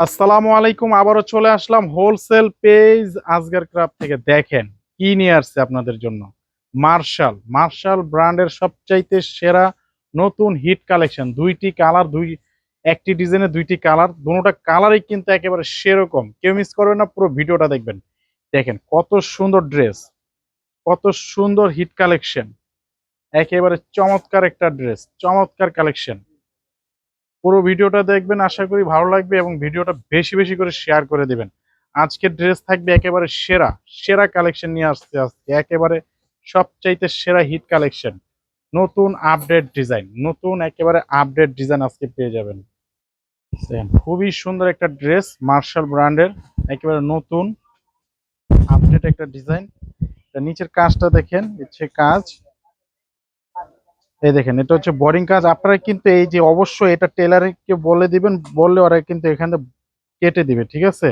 আসসালামু আলাইকুম, আবারও চলে আসলাম হোলসেল পেজ আজগার ক্রাফট থেকে। দেখেন, কি নিয়ে আসছে আপনাদের জন্য? মার্শাল মার্শাল ব্র্যান্ডের সবচাইতে সেরা নতুন হিট কালেকশন দুইটি কালার দুই, একটি ডিজাইনের দুইটি কালার দুটোটা কালারই কিন্তু একেবারে সেরকম। কেউ মিস করবে না, পুরো ভিডিওটা দেখবেন। দেখেন, কত সুন্দর ড্রেস কত সুন্দর হিট কালেকশন একেবারে চমৎকার একটা ড্রেস চমৎকার কালেকশন পুরো ভিডিওটা দেখবেন, আশা করি ভালো লাগবে এবং ভিডিওটা বেশি বেশি করে শেয়ার করে দেবেন। আজকের ড্রেস থাকবে একেবারে সেরা সেরা কালেকশন নিয়ে আসতে আসতে একেবারে সবচাইতে সেরা হিট কালেকশন নতুন আপডেট ডিজাইন নতুন একেবারে আপডেট ডিজাইন আজকে পেয়ে যাবেন। খুবই সুন্দর একটা ড্রেস মার্শাল ব্র্যান্ডের একেবারে নতুন আপডেট একটা ডিজাইন নিচের কাজটা দেখেন হচ্ছে কাজ। এই দেখেন, এটা হচ্ছে বোরিং কাজ। আপনারা কিন্তু এই যে অবশ্যই এটা টেলারকে বলে দিবেন, বললে ওরা কিন্তু এখানে কেটে দিবে, ঠিক আছে?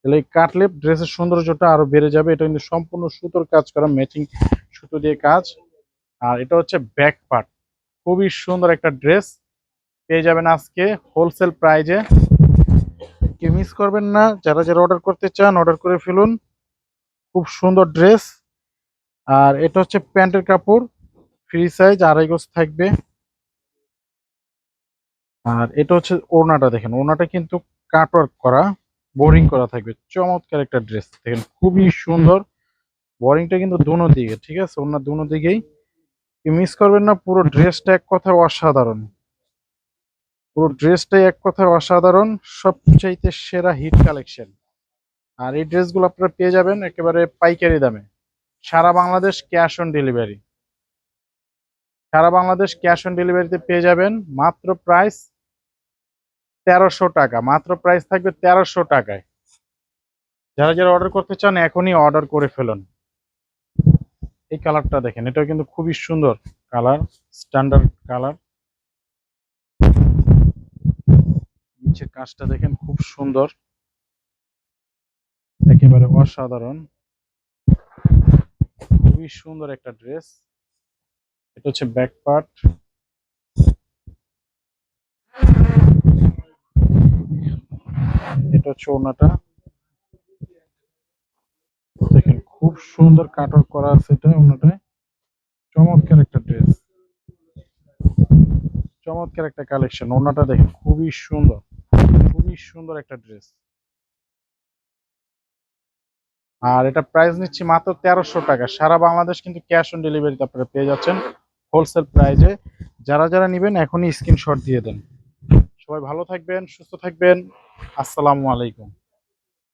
তাহলে কাটলে ড্রেসের সৌন্দর্যটা আরও বেড়ে যাবে। এটা কিন্তু সম্পূর্ণ সুতোর কাজ করা ম্যাচিং সুতো দিয়ে কাজ। আর এটা হচ্ছে ব্যাক পার্ট খুবই সুন্দর একটা ড্রেস পেয়ে যাবেন আজকে হোলসেল প্রাইজে কি মিস করবেন না। যারা যারা অর্ডার করতে চান অর্ডার করে ফেলুন। খুব সুন্দর ড্রেস আর এটা হচ্ছে প্যান্টের কাপড়। ফ্রি সাইজ, আড়াই গজ থাকবে। আর এটা হচ্ছে ওড়নাটা দেখেন, ওড়নাটা কিন্তু কাটওয়ার্ক করা, বোরিং করা থাকবে। চমৎকার একটা ড্রেস, দেখেন খুবই সুন্দর। বোরিংটা কিন্তু দুনো দিকে, ঠিক আছে? ওড়না দুনো দিকেই। মিস করবেন না, পুরো ড্রেসটা এক কথায় অসাধারণ। পুরো ড্রেসটাই এক কথায় অসাধারণ, সবচাইতে সেরা হিট কালেকশন। আর এই ড্রেসগুলো আপনারা পেয়ে যাবেন একেবারে পাইকারি দামে। সারা বাংলাদেশ ক্যাশ অন ডেলিভারি। সারা বাংলাদেশ ক্যাশ অন ডেলিভারিতে পেয়ে যাবেন মাত্র প্রাইস তেরোশো টাকা। মাত্র প্রাইস থাকবে তেরোশো টাকায়। যারা যারা অর্ডার করতে চান, এখনই অর্ডার করে ফেলুন। এই কালারটা দেখেন, এটাও কিন্তু খুবই সুন্দর কালার, স্ট্যান্ডার্ড কালার। নিচের কাজটা দেখেন, খুব সুন্দর। একেবারে অসাধারণ। খুবই সুন্দর একটা ড্রেস। এটা হচ্ছে ব্যাক পার্ট এটা হচ্ছে ওনাটা। দেখেন, খুব সুন্দর কাটর করা আছে এটা, ওনাটায়। চমৎকার একটা ড্রেস চমৎকার একটা কালেকশন ওনাটা দেখেন, খুবই সুন্দর। খুবই সুন্দর একটা ড্রেস আর এটা প্রাইস নিচ্ছি মাত্র তেরোশো টাকা। সারা বাংলাদেশ কিন্তু ক্যাশ অন ডেলিভারিতে আপনারা পেয়ে যাচ্ছেন। হোলসেল প্রাইজে যারা যারা নেবেন এখনই স্ক্রিনশট দিয়ে দেন। সবাই ভালো থাকবেন, সুস্থ থাকবেন। আসসালামু আলাইকুম।